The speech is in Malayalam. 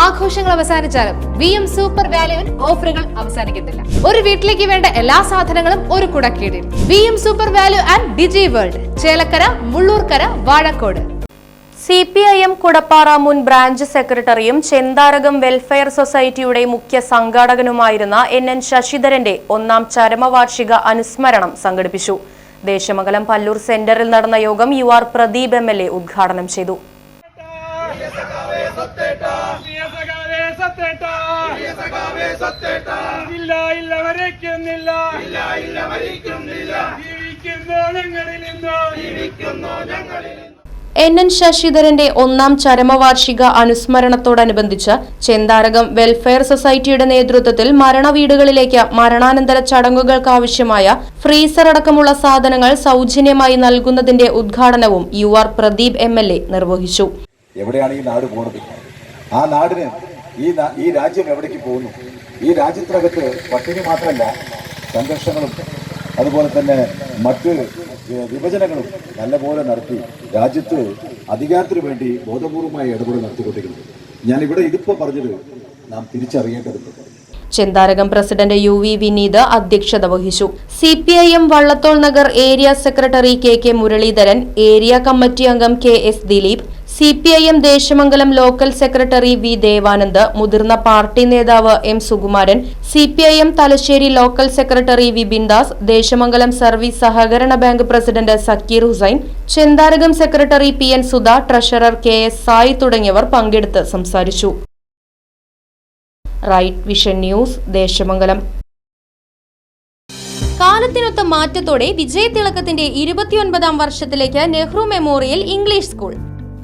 ആഘോഷങ്ങൾ അവസാനിച്ചാലും വി എം സൂപ്പർ വാല്യുവിൽ ഓഫറുകൾ അവസാനിക്കുന്നില്ല ഒരു വീട്ടിലേക്ക് വേണ്ട എല്ലാ സാധനങ്ങളും ഒരു കുടക്കീടിൽ. V M super value and Digi world Chelakkara Mullurkara Vazhakode. C P I M Kudappara മുൻ ബ്രാഞ്ച് സെക്രട്ടറിയും ചെന്താരകം വെൽഫെയർ സൊസൈറ്റിയുടെ മുഖ്യ സംഘാടകനുമായിരുന്ന എൻ എൻ ശശിധരന്റെ ഒന്നാം ചരമവാർഷിക അനുസ്മരണം സംഘടിപ്പിച്ചു. ദേശമംഗലം പല്ലൂർ സെന്ററിൽ നടന്ന യോഗം U R Pradeep M L A ഉദ്ഘാടനം ചെയ്തു. ഇല്ല ഇല്ല മരിക്കുന്നില്ല ഇല്ല ഇല്ല മരിക്കുന്നില്ല ജീവിക്കുന്നു ഞങ്ങളിൽ നിന്ന് ജീവിക്കുന്നു ഞങ്ങളിൽ എൻ എൻ ശശിധരന്റെ ഒന്നാം ചരമവാർഷിക അനുസ്മരണത്തോടനുബന്ധിച്ച് ചെന്താരകം വെൽഫെയർ സൊസൈറ്റിയുടെ നേതൃത്വത്തിൽ മരണവീടുകളിലേക്ക് മരണാനന്തര ചടങ്ങുകൾക്കാവശ്യമായ ഫ്രീസർ അടക്കമുള്ള സാധനങ്ങൾ സൗജന്യമായി നൽകുന്നതിന്റെ ഉദ്ഘാടനവും U R Pradeep M L A നിർവഹിച്ചു. എവിടെയാണ് ഈ നാട് പോകുന്നത് ആ നാടിന് ഈ ഈ രാജ്യം എവിടേക്ക് പോകുന്നു? ഈ രാജ്യത്തിനകത്ത് പട്ടിണി മാത്രമല്ല സംഘർഷങ്ങളും അതുപോലെ തന്നെ മറ്റ് വിഭജനങ്ങളും നല്ലപോലെ നടത്തി രാജ്യത്ത് അധികാരത്തിന് വേണ്ടി ബോധപൂർവമായി ഇടപെടൽ നടത്തിക്കൊണ്ടിരിക്കുന്നു. ഞാൻ ഇവിടെ ഇതിപ്പോ പറഞ്ഞത് നാം തിരിച്ചറിയേണ്ടതുണ്ട്. Chentharakam president U V Vineeth അധ്യക്ഷത വഹിച്ചു. C P I M Vallathol Nagar area secretary K K Muraleedharan area committee അംഗം K S Dileep C P I M Desamangalam local secretary V Devanand മുതിർന്ന പാർട്ടി നേതാവ് M Sukumaran C P I M Thalassery local secretary Vipin Das Desamangalam service സഹകരണ bank president Sakkeer Hussain Chentharakam secretary P N Sudha treasurer K S Sai തുടങ്ങിയവർ പങ്കെടുത്ത് സംസാരിച്ചു. Right vision news Desamangalam. കാലത്തിനൊത്ത മാറ്റത്തോടെ വിജയതിളക്കത്തിന്റെ ഇരുപത്തിയൊൻപതാം വർഷത്തിലേക്ക് നെഹ്റു മെമ്മോറിയൽ ഇംഗ്ലീഷ് സ്കൂൾ.